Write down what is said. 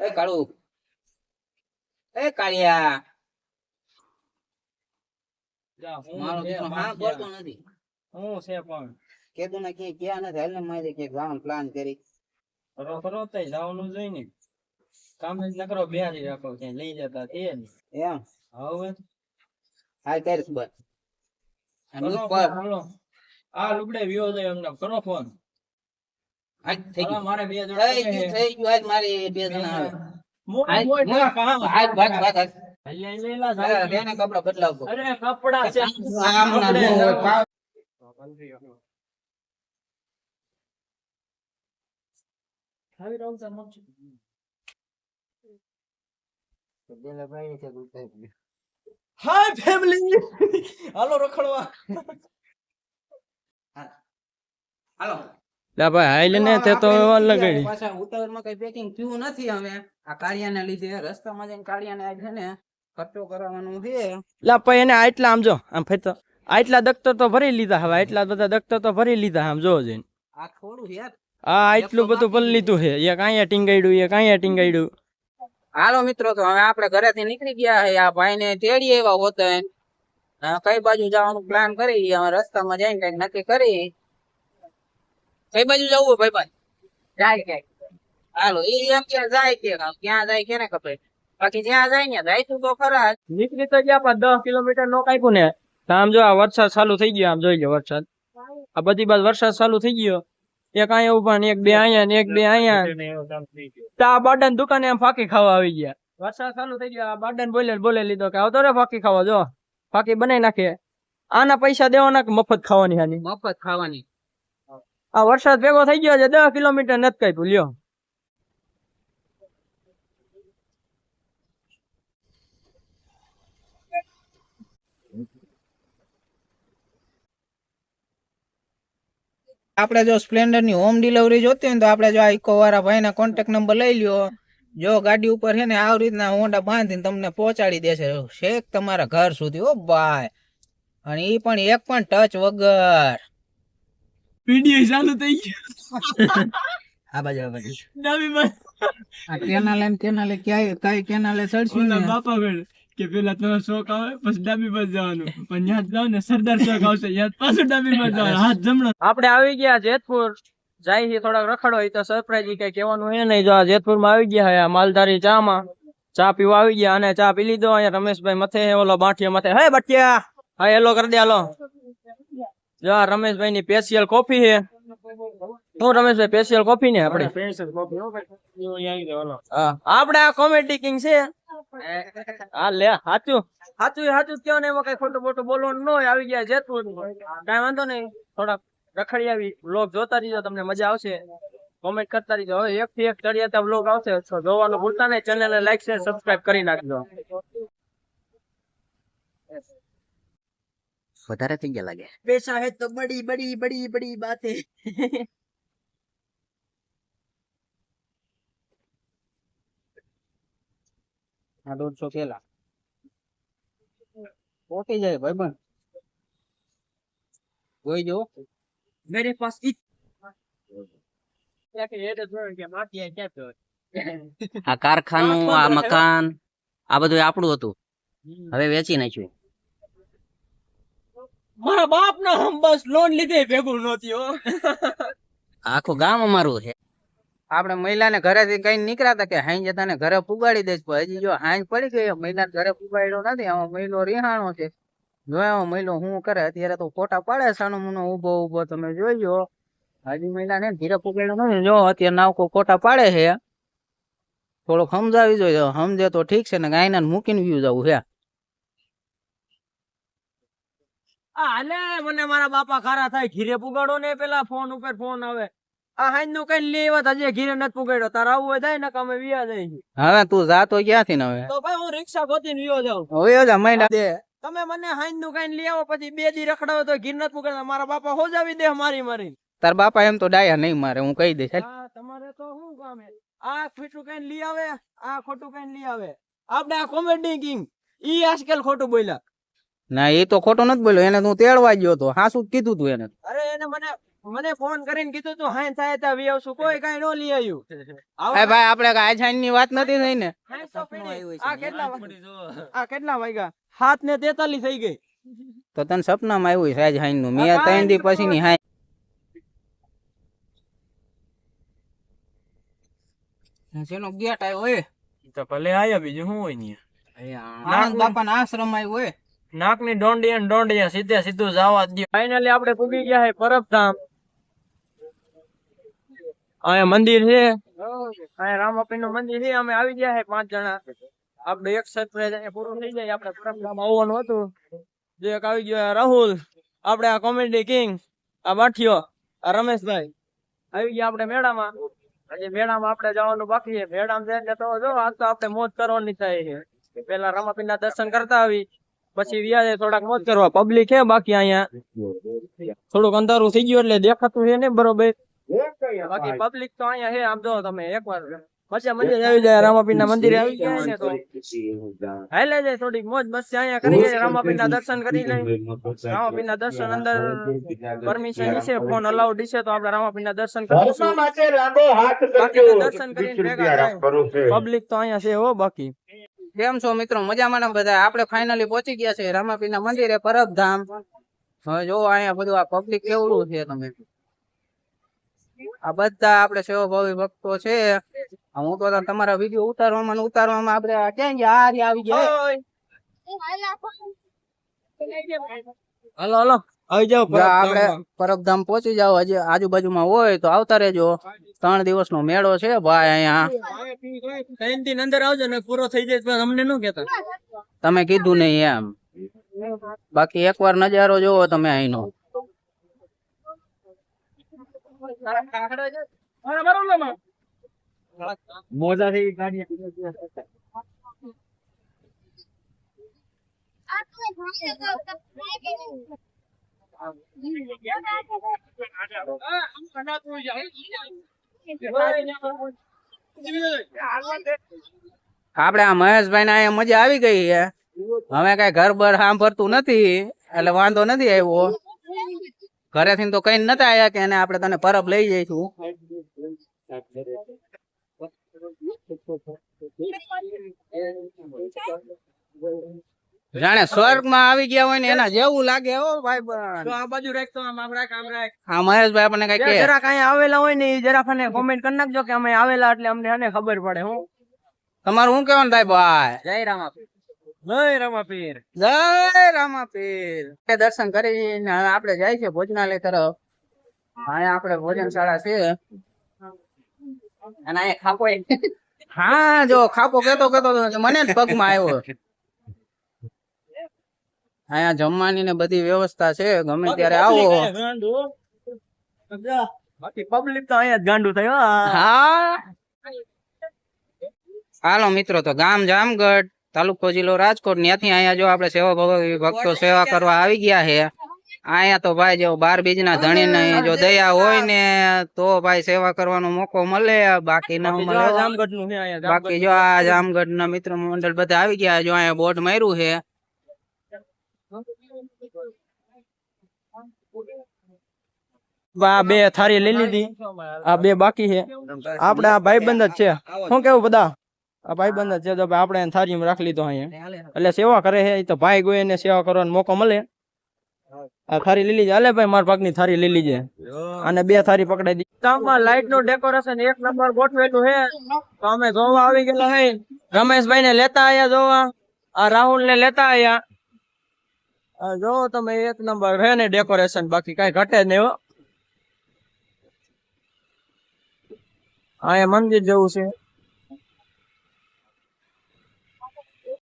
એ કાળુ. એ કાળિયા. હું મારો છે, દીકરો હા બાપ બોલતો નથી. હું છે પણ. કેતું ને ક્યાંય ગયા નથી હાલ ને મારે ક્યાંક જવાનું પ્લાન કરી. કરો કરો તઈ જવાનું જોઈ ને. કામ જ ન કરો બેહારી રાખો ક્યાંય લઈ જતા તે એમ? હવે? હા કરીશ બસ. આ લુગડે વિયો જાય એમને કરો ફોન. હાલ થઈ ગયું. મારે બે જણ થઈ. ગયું થઈ ગયું. આજ મારે બે જણા આવે. મોય, મોય. કામ. કપડા અરે કપડા છે. આમ ના આવી રહું હાય ફેમિલી હાલો રખડવા. હાલો. લા ભાઈ હાઈ આપણે નીકળી ગયા. લગાડી. પાછા ઉતાવળમાં કઈ પેકિંગ થયું નથી હવે. આ કાળિયાને લીધે રસ્તામાં જઈને કાળિયાને આ છે ને ખર્ચો કરાવવાનો છે. લા ભાઈ એને આટલા આમ જો આમ ફેરતો આટલા દખ્તર તો ભરી લીધા હવે આટલા બધા દખ્તર તો ભરી લીધા આમ જો જઈને. આ થોડું યાર. આ આટલું બધું ભરી લીધું છે. એક અહીંયા ટીંગાડ્યું એક અહીંયા ટીંગાડ્યું હાલો મિત્રો તો હવે આપણે ઘરેથી નીકળી ગયા છે. આ ભાઈને તેડી એવા હોતા કઈ બાજુ જવાનું પ્લાન કરી? હવે રસ્તામાં જઈને કંઈક નક્કી કરી? કઈ બાજુ જવું ભાઈ ભાઈ? જાય ક્યાંક હાલો એ એમ કે જાય કે ક્યાં જાય કેને ખબર? બાકી જ્યાં જાય ને જાય તું તો ખરા. નીકળી તો ગયા પણ દસ કિલોમીટર નો કાપ્યું ને આમ જો આ વરસાદ ચાલુ થઈ ગયો આમ જોઈ લો વરસાદ. આ બધી બાજુ વરસાદ ચાલુ થઈ ગયો. એક અહીંયા ઊભા ને એક બે અહીંયા ને એક બે અહીંયા. તો આ બાડન દુકાને આમ ફાકી ખાવા આવી ગયા. વરસાદ ચાલુ થઈ ગયો આ બાડન બોલે બોલે લીધો કે આવતો રે ફાકી ખાવા જો. ફાકી બનાવી નાખે. આના પૈસા દેવાના કે મફત ખાવાની આની મફત ખાવાની. આ વરસાદ ભેગો થઈ ગયો છે, દસ કિલોમીટર નથી કાપ્યું, લ્યો. આપણે જો સ્પ્લેન્ડરની હોમ ડિલિવરી જોતી હોય તો આપણે જો આ ઇકો વાળા ભાઈના કોન્ટેક્ટ નંબર લઈ લ્યો. જો ગાડી ઉપર છે ને આવી રીતના હોન્ડા બાંધીને તમને પહોંચાડી દેશે. શેક તમારા ઘર સુધી, ઓ ભાઈ. અને એ પણ એક પણ ટચ વગર. પીડીઆઈ ચાલુ થઈ ગયો. આ બાજુ આ બાજુ. ડાબી બાજુ આ કેનાલે કેનાલે ક્યાંય કઈ કેનાલે ચડશું ને? બાપા બેન કે પેલા તમે શોખ આવે પછી ડાબી બાજુ જવાનું. પણ યાદ જાવ ને સરદાર ચોક આવશે યાદ પાછું ડાબી બાજુ જવાનું. હાથ જમણો. આપણે આવી ગયા જેતપુર. જાય છે થોડાક રખડો એ તો સરપ્રાઈઝ કઈ કહેવાનું હે નહીં. જો આ જેતપુરમાં આવી ગયા હે માલધારી ચા માં ચા પીવા આવી ગયા અને ચા પી લીધો અહીંયા રમેશભાઈ મથે ઓલો બાંઠિયા મથે. હે બટિયા! હા હેલો કરી દે હાલો. જો આ રમેશભાઈ ની સ્પેશિયલ કોફી હે હું રમેશભાઈ સ્પેશિયલ કોફી ને આપણે હા આપણે આ કોમેડી કિંગ છે. હા લે સાચું સાચું સાચું જ કહેવાનું એમાં કઈ ખોટું મોટું બોલવાનું ન આવી ગયા જેતું કઈ વાંધો નહીં. થોડાક રખડી આવી. બ્લોગ જોતા રહીજો તમને મજા આવશે. કોમેન્ટ કરતા રહીજો. હવે એક થી એક ચડિયાતા બ્લોગ આવશે. જોવાનું ભૂલતા નહીં. ચેનલ ને લાઈક શેર સબસ્ક્રાઇબ કરી નાખજો. વધારે થઈ ગયા લાગે. પૈસા હે તો બડી બડી બડી બડી બાતે. આ દોઢસો કેલા પોકી જાય ભાઈ બન જોઈ જો. મેરે પાસ તો આ કારખાનું આ મકાન આ બધું આપણું હતું. હવે વેચી નાખ્યું. મારા બાપ ના હમ બસ લોન લીધે ભેગું નહોતી હો. આખું ગામ અમારું છે. આપણે મહિલાને ઘરેથી કઈ નીકળ્યા હતા કે હાઈ જતા ને ઘરે પુગાડી દઈશ પણ હજી જો હાઈ પડી ગઈ મહિલા ઘરે પુગાડ્યો નથી આમાં મહિલો રિહાણો છે. જો મહિલો હું કરે અત્યારે તો ફોટા પાડે સાનો મુનો ઊભો ઊભો તમે જોઈજો. હજી મહિલા ને ઘીરે પુગાડ્યો નથી. જો અત્યારે નાવકો ફોટા પાડે છે થોડોક સમજાવી જોઈએ સમજે તો ઠીક છે ને ગાયના મૂકીને વ્યૂ જવું છે આ હાલે મને મારા બાપા ખારા થાય ઘીરે પુગાડો ને પેલા ફોન ઉપર ફોન આવે. આ હાઈનનું કઈ લેવા હજી ઘીરે નથી પુગાડ્યો. તારે આવવું હોય થાય ને અમે વિયા જઈએ હવે તું જાતો ક્યાંથી ને હવે? તો ભાઈ હું રિક્ષા ગોતીને વિયો જાઉં. હવે જા મહિલા દે તમે મને હાઈનનું કઈ લઈ આવો પછી બે દી રખડાવો તો ઘીર નથી પુગાડતા. મારા બાપા હોજાવી દે મારી મારી તાર બાપા એમ તો ડાયા નહીં મારે હું કહી દઈશ તમારે તો શું કામ આ ખોટું કઈ લઈ આવે આ ખોટું કઈ લઈ આવે. આપણે આ કોમેડી કિંગ ઈ આજકાલ ખોટું બોલ્યા. ના એ તો ખોટો નથી બોલ્યો. એને હું તેડવા ગયો તો. હા શું કીધું તું એને? અરે એને મને મને ફોન કરીને કીધું તું હાઈ થાય ત્યાં વી આવશું. કોઈ કઈ નો લઈ આવ્યું. એ ભાઈ આપણે આજ છાઈનની વાત નથી થઈ ને. આ કેટલા આ કેટલા વાગ્યા? હાથ ને તેતાલીસ થઈ ગઈ. તો તને સપનામાં આવ્યું છે હાઈનનું મેં ત્રણ દી પછી ની હાઈ જેનો ગેટ આવ્યો એ? તો ભલે આયા બીજું શું હોય ને આનંદ બાપા ના આશ્રમ આવ્યો હોય નાક દોંડી અને દોંડી સીધે સીધું જવા દે ફાઇનલી આપણે પૂગી ગયા છે પરબધામ. અહીંયા મંદિર છે. અહીંયા રામાપીર મંદિર છે. અમે આવી ગયા છે પાંચ જણા. આપણે એક સરપ્રાઈઝ પૂરું થઈ જાય. આપણે પરબધામ આવવાનું હતું. જે એક આવી ગયો રાહુલ. આપણે આ કોમેડી કિંગ આ બાઠિયો આ રમેશભાઈ. આવી ગયા આપણે મેળામાં. હજી મેળામાં આપણે જવાનું બાકી છે. મેળામાં જઈને તો જો આજ તો આપણે મોજ કરવાની થાય છે. પેલા રામાપીર ના દર્શન કરતા આવી. પછી વ્યાજે થોડાક મોજ કરવા. પબ્લિક હે બાકી અહીંયા થોડુંક અંધારું થઈ ગયું એટલે દેખાતું છે ને બરોબર? બાકી પબ્લિક તો અહીંયા હે આમ જો તમે એકવાર મજા મજા આવી જાય રામાપીર ના મંદિરે આવી જાય ને તો. હાલે જાય થોડીક મોજ બસ અહીંયા કરી રામાપીર ના દર્શન કરી લઈએ. રામાપીર ના દર્શન અંદર પરમિશન છે ફોન અલાઉડ છે તો આપણે રામાપીર ના દર્શન કરીશું બાકી દર્શન કરીને પબ્લિક તો અહીંયા છે હો બાકી. કેમ છો મિત્રો? મજામાં ને બધા? આપણે ફાઇનલી પહોંચી ગયા છે રામાપીર ના મંદિરે પરબધામ. હવે જો અહીંયા બધું આ પબ્લિક કેવડું છે તમે? આ બધા આપણે સેવાભાવી ભક્તો છે. હું તો તમારા વીડિયો ઉતારવામાં ઉતારવામાં આપણે આ ક્યાં ગયા? આ રહ્યા આવી ગયા. હલો હાલો. આવી જાવ આપડે આપણે પરબધામ પહોંચી જાવ હજી આજુબાજુમાં હોય તો આવતા રહેજો. ત્રણ દિવસ નો મેળો છે ભાઈ અહીંયા. ત્રણ દિન અંદર આવજો ને પૂરો થઈ જાય તો અમને નું કેતા તમે કીધું નહીં એમ. બાકી એકવાર નજારો જોવો તમે અહીંનો. મોજા થઈ ગાડી આપણે આ મહેશભાઈ ના મજા આવી ગઈ છે. હવે કઈ ઘર બર સાંભળતું નથી, એટલે વાંધો નથી આવ્યો. ઘરેથી તો કઈ નતા આવ્યા કે એને આપણે તને પરબ લઈ જઈશું. જાણે સ્વર્ગમાં આવી ગયા હોય ને એના જેવું લાગે હો ભાઈ તો આ બાજુ રાખ તો આમ આમ રાખ આમ રાખ. હા મહેશભાઈ આપણને કઈ કે જરાક અહીંયા આવેલા હોય ને જરા કોમેન્ટ કરી નાખજો કે અમે આવેલા એટલે અમને આને ખબર પડે હું. તમારું શું કેવાનું થાય ભાઈ? જય રામાપીર. જય રમાપીર. જય રામાપીર. દર્શન કરીને આપણે જાય છે ભોજનાલય તરફ. અહીંયા આપણે ભોજનશાળા છે. અને અહીંયા ખાપો હા. જો ખાપો કેતો કેતો તો મને જ પગમાં આવ્યો. અહીંયા જમવાની ને બધી વ્યવસ્થા છે. ગમે ત્યારે આવો. બાકી પબ્લિક તો અહીંયા જ ગાંડું થયું હા. હાલો મિત્રો તો ગામ જામગઢ તાલુકો જિલ્લો રાજકોટ. ત્યાંથી અહીંયા જો આપણે સેવા ભક્તો સેવા કરવા આવી ગયા છે. અહીંયા તો ભાઈ જો બાર બીજ ના ધણી ને જો દયા હોય ને તો ભાઈ સેવા કરવાનો મોકો મળે બાકી ના મળે. બાકી જો આ જામગઢ ના મિત્ર મંડળ બધા આવી ગયા જો અહીંયા બોર્ડ માર્યું છે. આ બે થાળી લઈ લીધી. આ બે બાકી છે. આપણે આ ભાઈબંધ જ છે. શું કેવું બધા? આ ભાઈબંધ જ છે, તો ભાઈ આપણે એને થાળીમાં રાખી લીધો અહીંયા. એટલે સેવા કરે છે, એ તો ભાઈ ગયો એને સેવા કરવાનો મોકો મળે. આ થાળી લઈ લીધી. હાલે ભાઈ, મારા ભાગની થાળી લઈ લીજે અને બે થાળી પકડાઈ દીધી ગામમાં લાઈટનું ડેકોરેશન એક નંબર ગોઠવેલું છે. તો અમે જોવા આવી ગયેલા હે રમેશભાઈ ને લેતા આયા જોવા. આ રાહુલ ને લેતા આયા. આ જો તમે એક નંબર રહે ને ડેકોરેશન બાકી કઈ ઘટે જ નહીં હા. એ મંદિર જેવું છે.